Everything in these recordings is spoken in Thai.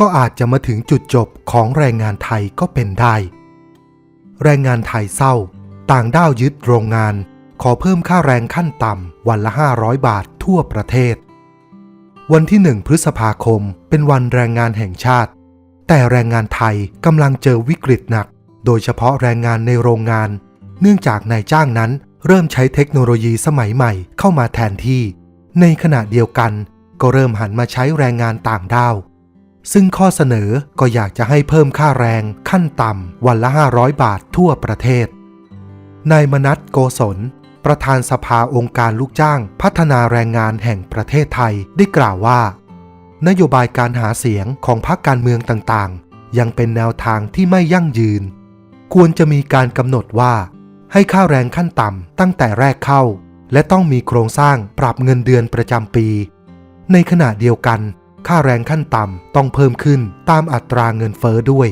ก็อาจจะมาถึงจุดจบของแรงงานไทยก็เป็นได้ แรงงานไทยเศร้า ต่างด้าวยึดโรงงาน ขอเพิ่มค่าแรงขั้นต่ำวันละ 500 บาททั่วประเทศ วันที่ 1 พฤษภาคมเป็นวันแรงงานแห่งชาติ แต่แรงงานไทยกำลังเจอวิกฤตหนัก โดยเฉพาะแรงงานในโรงงาน เนื่องจากนายจ้างนั้นเริ่มใช้เทคโนโลยีสมัยใหม่เข้ามาแทนที่ ในขณะเดียวกัน ก็เริ่มหันมาใช้แรงงานต่างด้าว ซึ่งข้อเสนอก็อยากจะให้เพิ่มค่าแรงขั้นต่ำวันละ 500 บาททั่วประเทศ นายมนัทโกศล ประธานสภาองค์การลูกจ้างพัฒนาแรงงานแห่งประเทศไทยได้กล่าวว่า นโยบายการหาเสียงของพรรคการเมืองต่างๆ ยังเป็นแนวทางที่ไม่ยั่งยืน ควรจะมีการกำหนดว่า ให้ค่าแรงขั้นต่ำตั้งแต่แรกเข้า และต้องมีโครงสร้างปรับเงินเดือนประจำปี ในขณะเดียวกัน ค่าแรงขั้นต่ำต้องเพิ่มขึ้นตามอัตราเงินเฟ้อด้วย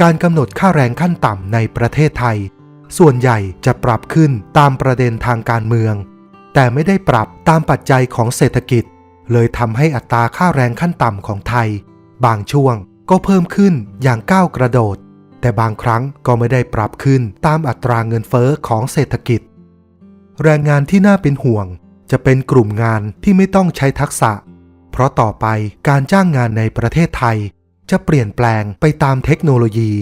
การกำหนดค่าแรงขั้นต่ำในประเทศไทย ส่วนใหญ่จะปรับขึ้นตามประเด็นทางการเมือง แต่ไม่ได้ปรับตามปัจจัยของเศรษฐกิจ เลยทำให้อัตราค่าแรงขั้นต่ำของไทย บางช่วงก็เพิ่มขึ้นอย่างก้าวกระโดด แต่บางครั้งก็ไม่ได้ปรับขึ้นตามอัตราเงินเฟ้อของเศรษฐกิจ แรงงานที่น่าเป็นห่วง จะเป็นกลุ่มงานที่ไม่ต้องใช้ทักษะ เพราะต่อไปการจ้างงานในประเทศไทย จะเปลี่ยนแปลงไปตามเทคโนโลยี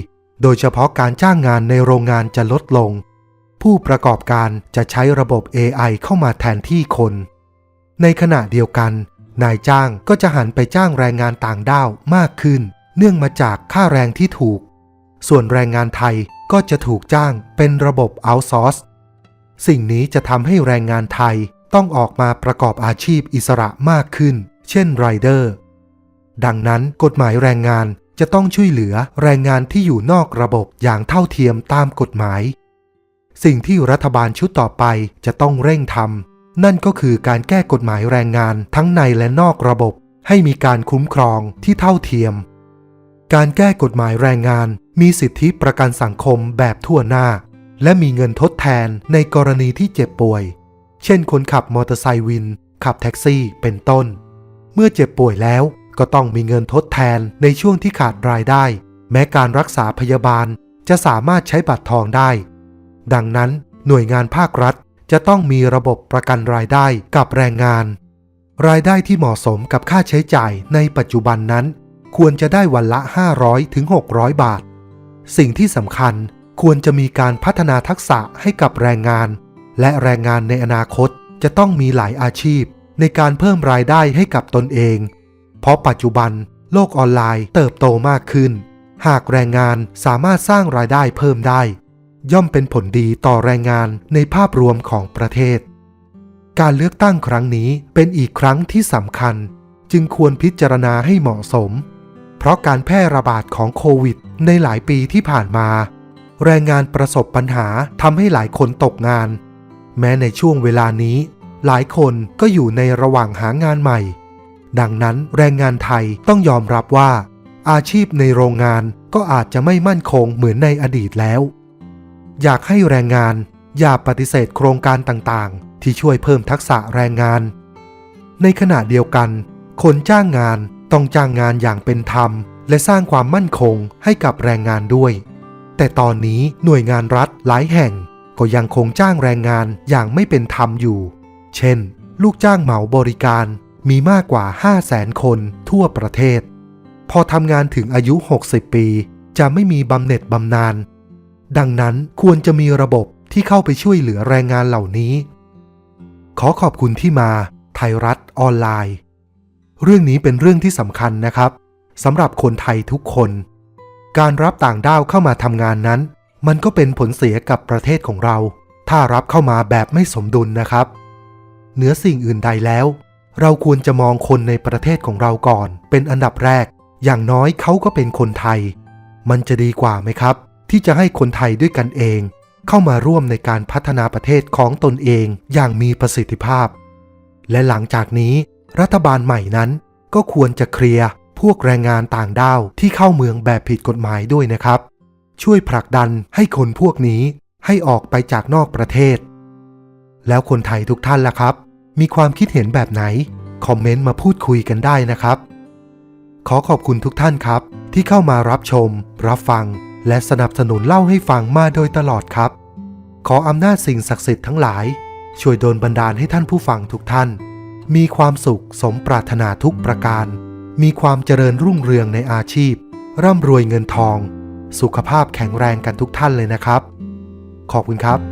โดยเฉพาะการจ้างงานในโรงงานจะลดลง ผู้ประกอบการจะใช้ระบบ AI เข้ามาแทนที่คน ในขณะเดียวกัน นายจ้างก็จะหันไปจ้างแรงงานต่างด้าวมากขึ้น เนื่องมาจากค่าแรงที่ถูก ส่วนแรงงานไทยก็จะถูกจ้างเป็นระบบเอาซอร์สสิ่งนี้จะทำให้แรงงานไทยต้องออกมาประกอบอาชีพอิสระมากขึ้น เช่นไรเดอร์ ดังนั้นกฎหมายแรงงานจะต้องช่วยเหลือแรงงานที่อยู่นอกระบบอย่างเท่าเทียมตามกฎหมาย สิ่งที่รัฐบาลชุดต่อไปจะต้องเร่งทำนั่นก็คือการแก้กฎหมายแรงงานทั้งในและนอกระบบ ให้มีการคุ้มครองที่เท่าเทียม การแก้กฎหมายแรงงานมีสิทธิประกันสังคมแบบทั่วหน้า และมีเงินทดแทนในกรณีที่เจ็บป่วย เช่นคนขับมอเตอร์ไซค์วิน ขับแท็กซี่เป็นต้น เมื่อเจ็บป่วยแล้วก็ต้องมีเงินทดแทนในช่วงที่ขาดรายได้ แม้การรักษาพยาบาลจะสามารถใช้บัตรทองได้ ดังนั้นหน่วยงานภาครัฐจะต้องมีระบบประกันรายได้กับแรงงาน รายได้ที่เหมาะสมกับค่าใช้จ่ายในปัจจุบันนั้น ควรจะได้วันละ 500ถึง600 บาท สิ่งที่สำคัญควรจะมีการพัฒนาทักษะให้กับแรงงาน และแรงงานในอนาคตจะต้องมีหลายอาชีพ ในการเพิ่มรายได้ให้กับตนเอง เพราะปัจจุบันโลกออนไลน์เติบโตมากขึ้น หากแรงงานสามารถสร้างรายได้เพิ่มได้ ย่อมเป็นผลดีต่อแรงงานในภาพรวมของประเทศ การเลือกตั้งครั้งนี้เป็นอีกครั้งที่สำคัญ จึงควรพิจารณาให้เหมาะสม เพราะการแพร่ระบาดของโควิด ในหลายปีที่ผ่านมา แรงงานประสบปัญหาทำให้หลายคนตกงาน แม้ในช่วงเวลานี้ หลายคนก็อยู่ในระหว่างหางานใหม่ ดังนั้นแรงงานไทยต้องยอมรับว่า อาชีพในโรงงานก็อาจจะไม่มั่นคงเหมือนในอดีตแล้ว อยากให้แรงงานอย่าปฏิเสธโครงการต่างๆ ที่ช่วยเพิ่มทักษะแรงงาน ในขณะเดียวกัน คนจ้างงานต้องจ้างงานอย่างเป็นธรรม และสร้างความมั่นคงให้กับแรงงานด้วย แต่ตอนนี้หน่วยงานรัฐหลายแห่ง ก็ยังคงจ้างแรงงานอย่างไม่เป็นธรรมอยู่ เช่น ลูกจ้างเหมาบริการมีมากกว่า 5 0 0แสนคนทั่วประเทศ พอทำงานถึงอายุ 60 ปี จะไม่มีบำเหน็จบำนาญ ดังนั้นควรจะมีระบบที่เข้าไปช่วยเหลือแรงงานเหล่านี้ ขอขอบคุณที่มา ไทยรัฐออนไลน์ เรื่องนี้เป็นเรื่องที่สำคัญนะครับสำหรับคนไทยทุกคน การรับต่างด้าวเข้ามาทำงานนั้น มันก็เป็นผลเสียกับประเทศของเรา ถ้ารับเข้ามาแบบไม่สมดุลนะครับ เหนือสิ่งอื่นใดแล้ว เราควรจะมองคนในประเทศของเราก่อน เป็นอันดับแรก อย่างน้อยเขาก็เป็นคนไทย มันจะดีกว่าไหมครับ ที่จะให้คนไทยด้วยกันเอง เข้ามาร่วมในการพัฒนาประเทศของตนเองอย่างมีประสิทธิภาพ และหลังจากนี้ รัฐบาลใหม่นั้น ก็ควรจะเคลียร์พวกแรงงานต่างด้าวที่เข้าเมืองแบบผิดกฎหมายด้วยนะครับ ช่วยผลักดันให้คนพวกนี้ให้ออกไปจากนอกประเทศ แล้วคนไทยทุกท่านล่ะครับ มีความคิดเห็นแบบไหน คอมเมนต์มาพูดคุยกันได้นะครับ ขอขอบคุณทุกท่านครับ ที่เข้ามารับชม รับฟัง และสนับสนุนเล่าให้ฟังมาโดยตลอดครับ ขออำนาจสิ่งศักดิ์สิทธิ์ทั้งหลาย ช่วยโดนบันดาลให้ท่านผู้ฟังทุกท่าน มีความสุขสมปรารถนาทุกประการ มีความเจริญรุ่งเรืองในอาชีพ ร่ำรวยเงินทอง สุขภาพแข็งแรงกันทุกท่านเลยนะครับ ขอบคุณครับ